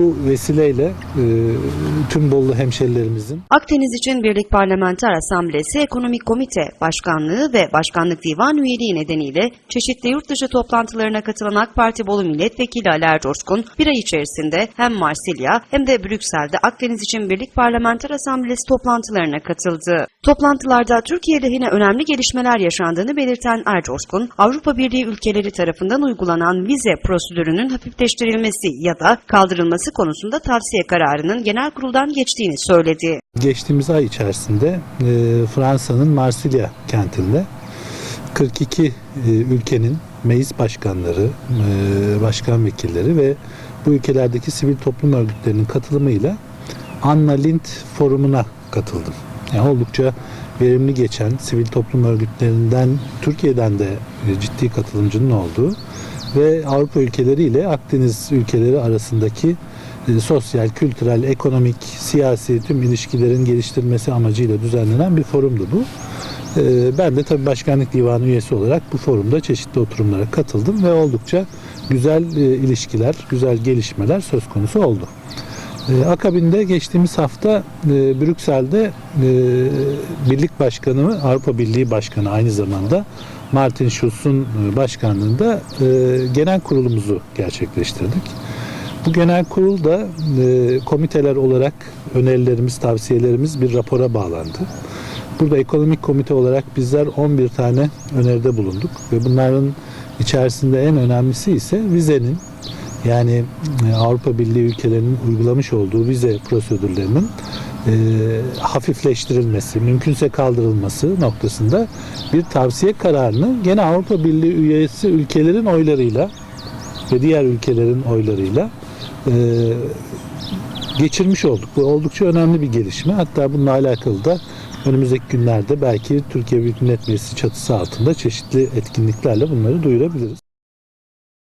Bu vesileyle e, tüm Bolu hemşerilerimizin Akdeniz için Birlik Parlamenter Asamblesi Ekonomik Komite Başkanlığı ve Başkanlık Divan üyeliği nedeniyle çeşitli yurt dışı toplantılarına katılan AK Parti Bolu Milletvekili Ali Ercoşkun bir ay içerisinde hem Marsilya hem de Brüksel'de Akdeniz için Birlik Parlamenter Asamblesi toplantılarına katıldı. Toplantılarda Türkiye lehine önemli gelişmeler yaşandığını belirten Ercoşkun, Avrupa Birliği ülkeleri tarafından uygulanan vize prosedürünün hafifleştirilmesi ya da kaldırılması konusunda tavsiye kararının genel kuruldan geçtiğini söyledi. geçtiğimiz ay içerisinde e, Fransa'nın Marsilya kentinde 42 e, ülkenin meclis başkanları, e, başkan vekilleri ve bu ülkelerdeki sivil toplum örgütlerinin katılımıyla Anna Lindh forumuna katıldım. Yani oldukça verimli geçen sivil toplum örgütlerinden Türkiye'den de e, ciddi katılımcının olduğu ve Avrupa ülkeleri ile Akdeniz ülkeleri arasındaki e, sosyal, kültürel, ekonomik, siyasi tüm ilişkilerin geliştirilmesi amacıyla düzenlenen bir forumdu bu. E, Ben de tabii başkanlık divanı üyesi olarak bu forumda çeşitli oturumlara katıldım ve oldukça güzel e, ilişkiler, güzel gelişmeler söz konusu oldu. E, Akabinde geçtiğimiz hafta e, Brüksel'de e, Birlik Başkanı, Avrupa Birliği Başkanı aynı zamanda Martin Schulz'un e, başkanlığında e, genel kurulumuzu gerçekleştirdik. Bu genel kurulda e, komiteler olarak önerilerimiz, tavsiyelerimiz bir rapora bağlandı. Burada ekonomik komite olarak bizler 11 tane öneride bulunduk ve bunların içerisinde en önemlisi ise vizenin yani e, Avrupa Birliği ülkelerinin uygulamış olduğu vize prosedürlerinin e, hafifleştirilmesi, mümkünse kaldırılması noktasında bir tavsiye kararını gene Avrupa Birliği üyesi ülkelerin oylarıyla ve diğer ülkelerin oylarıyla e, geçirmiş olduk. Bu oldukça önemli bir gelişme. Hatta bununla alakalı da önümüzdeki günlerde belki Türkiye Büyük Millet Meclisi çatısı altında çeşitli etkinliklerle bunları duyurabiliriz.